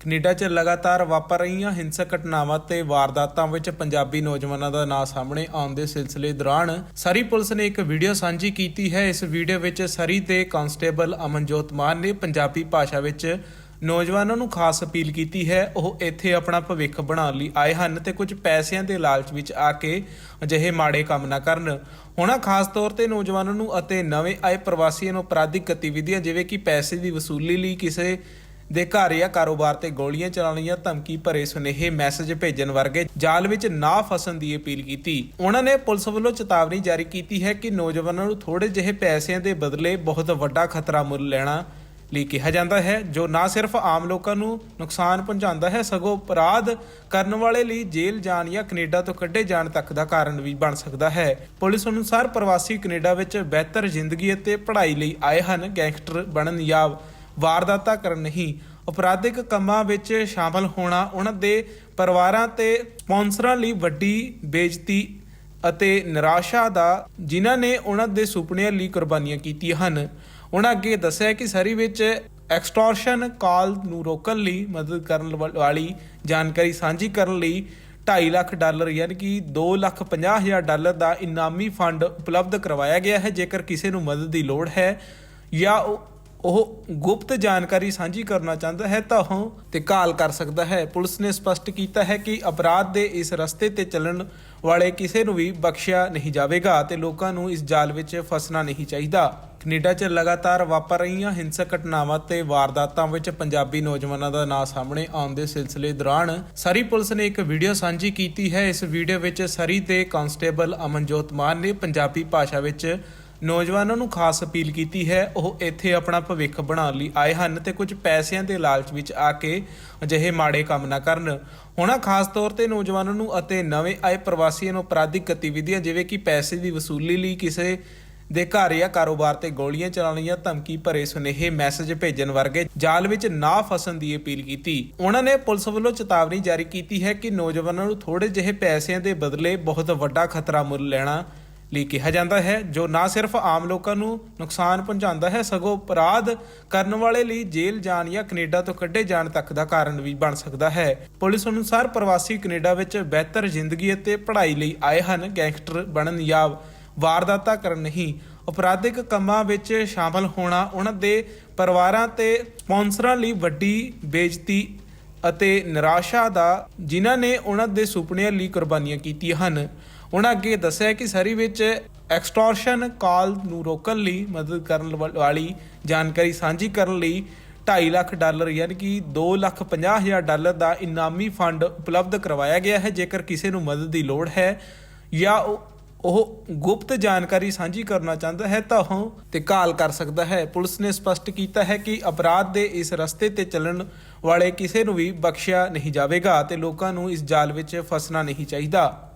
Canada 'ਚ ਲਗਾਤਾਰ ਵਾਪਰ ਰਹੀਆਂ ਹਿੰਸਕ ਘਟਨਾਵਾਂ ਤੇ ਵਾਰਦਾਤਾਂ ਵਿੱਚ ਪੰਜਾਬੀ ਨੌਜਵਾਨਾਂ ਦਾ ਨਾਂ ਸਾਹਮਣੇ ਆਉਣ ਦੇ ਸਿਲਸਿਲੇ ਦੌਰਾਨ ਸਰੀ ਪੁਲਿਸ ਨੇ ਇੱਕ ਵੀਡੀਓ ਸਾਂਝੀ ਕੀਤੀ ਹੈ। ਇਸ ਵੀਡੀਓ ਵਿੱਚ ਸਰੀ ਦੇ ਕਾਂਸਟੇਬਲ ਅਮਨਜੋਤ ਮਾਨ ਨੇ ਪੰਜਾਬੀ ਭਾਸ਼ਾ ਵਿੱਚ ਨੌਜਵਾਨਾਂ ਨੂੰ ਖਾਸ ਅਪੀਲ ਕੀਤੀ ਹੈ। ਉਹ ਇੱਥੇ ਆਪਣਾ ਭਵਿੱਖ ਬਣਾਉਣ ਲਈ ਆਏ ਹਨ ਤੇ ਕੁਝ ਪੈਸਿਆਂ ਦੇ ਲਾਲਚ ਵਿੱਚ ਆ ਕੇ ਅਜਿਹੇ ਮਾੜੇ ਕੰਮ ਨਾ ਕਰਨ। ਉਹਨਾਂ ਖਾਸ ਤੌਰ ਤੇ ਨੌਜਵਾਨਾਂ ਨੂੰ ਅਤੇ ਨਵੇਂ ਆਏ ਪ੍ਰਵਾਸੀਆਂ ਨੂੰ ਅਪਰਾਧਿਕ ਗਤੀਵਿਧੀਆਂ ਜਿਵੇਂ ਕਿ ਪੈਸੇ ਦੀ ਵਸੂਲੀ ਲਈ ਕਿਸੇ ਦੇ ਘਰ ਜਾਂ ਕਾਰੋਬਾਰ ਤੇ ਗੋਲੀਆਂ ਚਲਾਉਣ ਜਾਂ ਧਮਕੀ ਭਰੇ ਸੁਨੇਹੇ ਮੈਸੇਜ ਭੇਜਣ ਵਰਗੇ ਜਾਲ ਵਿੱਚ ਨਾ ਫਸਣ ਦੀ ਅਪੀਲ ਕੀਤੀ। ਉਹਨਾਂ ਨੇ ਪੁਲਿਸ ਵੱਲੋਂ ਚੇਤਾਵਨੀ ਜਾਰੀ ਕੀਤੀ ਹੈ ਕਿ ਨੌਜਵਾਨਾਂ ਨੂੰ ਥੋੜੇ ਜਿਹੇ ਪੈਸਿਆਂ ਦੇ ਬਦਲੇ ਬਹੁਤ ਵੱਡਾ ਖਤਰਾ ਮੁੱਲ ਲੈਣਾ ਲਈ ਕਿਹਾ ਜਾਂਦਾ ਹੈ, ਜੋ ਨਾ ਸਿਰਫ ਆਮ ਲੋਕਾਂ ਨੂੰ ਨੁਕਸਾਨ ਪਹੁੰਚਾਉਂਦਾ ਹੈ, ਸਗੋਂ ਅਪਰਾਧ ਕਰਨ ਵਾਲੇ ਲਈ ਜੇਲ੍ਹ ਜਾਣ ਜਾਂ ਕੈਨੇਡਾ ਤੋਂ ਕੱਢੇ ਜਾਣ ਤੱਕ ਦਾ ਕਾਰਨ ਵੀ ਬਣ ਸਕਦਾ ਹੈ। ਪੁਲਿਸ ਅਨੁਸਾਰ ਪ੍ਰਵਾਸੀ ਕੈਨੇਡਾ ਵਿੱਚ ਬਿਹਤਰ ਜ਼ਿੰਦਗੀ ਅਤੇ ਪੜ੍ਹਾਈ ਲਈ ਆਏ ਹਨ। ਗੈਂਗਸਟਰ ਬਣਨ ਜਾਂ ਵਾਰਦਾਤਾਂ ਕਰਨ ਨਹੀਂ। ਅਪਰਾਧਿਕ ਕੰਮਾਂ ਵਿੱਚ ਸ਼ਾਮਲ ਹੋਣਾ ਉਹਨਾਂ ਦੇ ਪਰਿਵਾਰਾਂ ਤੇ ਸਪਾਂਸਰਾਂ ਲਈ ਵੱਡੀ ਬੇਇੱਜ਼ਤੀ ਅਤੇ ਨਿਰਾਸ਼ਾ ਦਾ, ਜਿਨ੍ਹਾਂ ਨੇ ਉਹਨਾਂ ਦੇ ਸੁਪਨਿਆਂ ਲਈ ਕੁਰਬਾਨੀਆਂ ਕੀਤੀਆਂ ਹਨ। ਉਹਨਾਂ ਅੱਗੇ ਦੱਸਿਆ ਕਿ ਸਰੀ ਵਿੱਚ ਐਕਸਟੋਰਸ਼ਨ ਕਾਲ ਨੂੰ ਰੋਕਣ ਲਈ ਮਦਦ ਕਰਨ ਵਾ- ਵਾਲੀ ਜਾਣਕਾਰੀ ਸਾਂਝੀ ਕਰਨ ਲਈ 2.5 ਲੱਖ ਡਾਲਰ ਯਾਨੀ ਕਿ 2 ਲੱਖ 50 ਹਜ਼ਾਰ ਡਾਲਰ ਦਾ ਇਨਾਮੀ ਫੰਡ ਉਪਲਬਧ ਕਰਵਾਇਆ ਗਿਆ ਹੈ। ਜੇਕਰ ਕਿਸੇ ਨੂੰ ਮਦਦ ਦੀ ਲੋੜ ਹੈ ਜਾਂ ਉਹ ਉਹ ਗੁਪਤ ਜਾਣਕਾਰੀ ਸਾਂਝੀ ਕਰਨਾ ਚਾਹੁੰਦਾ ਹੈ ਤਾਂ ਉਹ ਤੇ ਕਾਲ ਕਰ ਸਕਦਾ ਹੈ। ਪੁਲਿਸ ਨੇ ਸਪਸ਼ਟ ਕੀਤਾ ਹੈ ਕਿ ਅਪਰਾਧ ਦੇ ਇਸ ਰਸਤੇ ਤੇ ਚੱਲਣ ਵਾਲੇ ਕਿਸੇ ਨੂੰ ਵੀ ਬਖਸ਼ਿਆ ਨਹੀਂ ਜਾਵੇਗਾ ਤੇ ਲੋਕਾਂ ਨੂੰ ਇਸ ਜਾਲ ਵਿੱਚ ਫਸਣਾ ਨਹੀਂ ਚਾਹੀਦਾ। ਕੈਨੇਡਾ 'ਚ ਲਗਾਤਾਰ ਵਾਪਰ ਰਹੀਆਂ ਹਿੰਸਕ ਘਟਨਾਵਾਂ ਤੇ ਵਾਰਦਾਤਾਂ ਵਿੱਚ ਪੰਜਾਬੀ ਨੌਜਵਾਨਾਂ ਦਾ ਨਾਂ ਸਾਹਮਣੇ ਆਉਣ ਦੇ ਸਿਲਸਿਲੇ ਦੌਰਾਨ ਸਰੀ ਪੁਲਿਸ ਨੇ ਇੱਕ ਵੀਡੀਓ ਸਾਂਝੀ ਕੀਤੀ ਹੈ। ਇਸ ਵੀਡੀਓ ਵਿੱਚ ਸਰੀ ਦੇ ਕਾਂਸਟੇਬਲ ਅਮਨਜੋਤ ਮਾਨ ਨੇ ਪੰਜਾਬੀ ਭਾਸ਼ਾ ਵਿੱਚ ਨੌਜਵਾਨਾਂ ਨੂੰ ਖਾਸ ਅਪੀਲ ਕੀਤੀ ਹੈ, ਉਹ ਇੱਥੇ ਆਪਣਾ ਭਵਿੱਖ ਬਣਾਉਣ ਲਈ ਆਏ ਹਨ ਤੇ ਕੁਝ ਪੈਸਿਆਂ ਦੇ ਲਾਲਚ ਵਿੱਚ ਆ ਕੇ ਅਜਿਹੇ ਮਾੜੇ ਕੰਮ ਨਾ ਕਰਨ। ਉਹਨਾਂ ਖਾਸ ਤੌਰ ਤੇ ਨੌਜਵਾਨਾਂ ਨੂੰ ਅਤੇ ਨਵੇਂ ਆਏ ਪ੍ਰਵਾਸੀਆਂ ਨੂੰ ਅਪਰਾਧਿਕ ਗਤੀਵਿਧੀਆਂ, ਜਿਵੇਂ ਕਿ ਪੈਸੇ ਦੀ ਵਸੂਲੀ ਲਈ ਕਿਸੇ ਦੇ ਘਰ ਜਾਂ ਕਾਰੋਬਾਰ ਤੇ ਗੋਲੀਆਂ ਚਲਾਉਣ ਜਾਂ ਧਮਕੀ ਭਰੇ ਸੁਨੇਹੇ, ਮੈਸੇਜ ਭੇਜਣ ਵਰਗੇ ਜਾਲ ਵਿੱਚ ਨਾ ਫਸਣ ਦੀ ਅਪੀਲ ਕੀਤੀ। ਉਹਨਾਂ ਨੇ ਪੁਲਿਸ ਵੱਲੋਂ ਚੇਤਾਵਨੀ ਜਾਰੀ ਕੀਤੀ ਹੈ ਕਿ ਨੌਜਵਾਨਾਂ ਨੂੰ ਥੋੜੇ ਜਿਹੇ ਪੈਸਿਆਂ ਦੇ ਬਦਲੇ ਬਹੁਤ ਵੱਡਾ ਖਤਰਾ ਮੁੱਲ ਲੈਣਾ ਲਈ ਕਿਹਾ ਜਾਂਦਾ ਹੈ, ਜੋ ਨਾ ਸਿਰਫ ਆਮ ਲੋਕਾਂ ਨੂੰ ਨੁਕਸਾਨ ਪਹੁੰਚਾਉਂਦਾ ਹੈ, ਸਗੋਂ ਅਪਰਾਧ ਕਰਨ ਵਾਲੇ ਲਈ ਜੇਲ੍ਹ ਜਾਣ ਜਾਂ ਕੈਨੇਡਾ ਤੋਂ ਕੱਢੇ ਜਾਣ ਤੱਕ ਦਾ ਕਾਰਨ ਵੀ ਬਣ ਸਕਦਾ ਹੈ। ਪੁਲਿਸ ਅਨੁਸਾਰ ਪ੍ਰਵਾਸੀ ਕੈਨੇਡਾ ਵਿੱਚ ਬਿਹਤਰ ਜ਼ਿੰਦਗੀ ਅਤੇ ਪੜ੍ਹਾਈ ਲਈ ਆਏ ਹਨ। ਗੈਂਗਸਟਰ ਬਣਨ ਜਾਂ ਵਾਰਦਾਤਾਂ ਕਰਨ ਨਹੀਂ, ਅਪਰਾਧਿਕ ਕੰਮਾਂ ਵਿੱਚ ਸ਼ਾਮਲ ਹੋਣਾ, ਉਹਨਾਂ ਦੇ ਪਰਿਵਾਰਾਂ ਤੇ ਸਪਾਂਸਰਾਂ ਲਈ ਵੱਡੀ ਬੇਇੱਜ਼ਤੀ ਅਤੇ ਨਿਰਾਸ਼ਾ ਦਾ, ਜਿਨ੍ਹਾਂ ਨੇ ਉਹਨਾਂ ਦੇ ਸੁਪਨਿਆਂ ਲਈ ਕੁਰਬਾਨੀਆਂ ਕੀਤੀਆਂ ਹਨ। ਉਹਨਾਂ ਅੱਗੇ ਦੱਸਿਆ ਕਿ ਸਰੀ ਵਿੱਚ ਐਕਸਟੋਰਸ਼ਨ ਕਾਲ ਨੂੰ ਰੋਕਣ ਲਈ ਮਦਦ ਕਰਨ ਵਾ- ਵਾਲੀ ਜਾਣਕਾਰੀ ਸਾਂਝੀ ਕਰਨ ਲਈ 2.5 ਲੱਖ ਡਾਲਰ ਯਾਨੀ ਕਿ 2 ਲੱਖ 50 ਹਜ਼ਾਰ ਡਾਲਰ ਦਾ ਇਨਾਮੀ ਫੰਡ ਉਪਲਬਧ ਕਰਵਾਇਆ ਗਿਆ ਹੈ। ਜੇਕਰ ਕਿਸੇ ਨੂੰ ਮਦਦ ਦੀ ਲੋੜ ਹੈ ਜਾਂ ਉਹ ਉਹ ਗੁਪਤ ਜਾਣਕਾਰੀ ਸਾਂਝੀ ਕਰਨਾ ਚਾਹੁੰਦਾ ਹੈ ਤਾਂ ਉਹ ਤੇ ਕਾਲ ਕਰ ਸਕਦਾ ਹੈ। ਪੁਲਿਸ ਨੇ ਸਪਸ਼ਟ ਕੀਤਾ ਹੈ ਕਿ ਅਪਰਾਧ ਦੇ ਇਸ ਰਸਤੇ ਤੇ ਚੱਲਣ ਵਾਲੇ ਕਿਸੇ ਨੂੰ ਵੀ ਬਖਸ਼ਿਆ ਨਹੀਂ ਜਾਵੇਗਾ ਤੇ ਲੋਕਾਂ ਨੂੰ ਇਸ ਜਾਲ ਵਿੱਚ ਫਸਣਾ ਨਹੀਂ ਚਾਹੀਦਾ।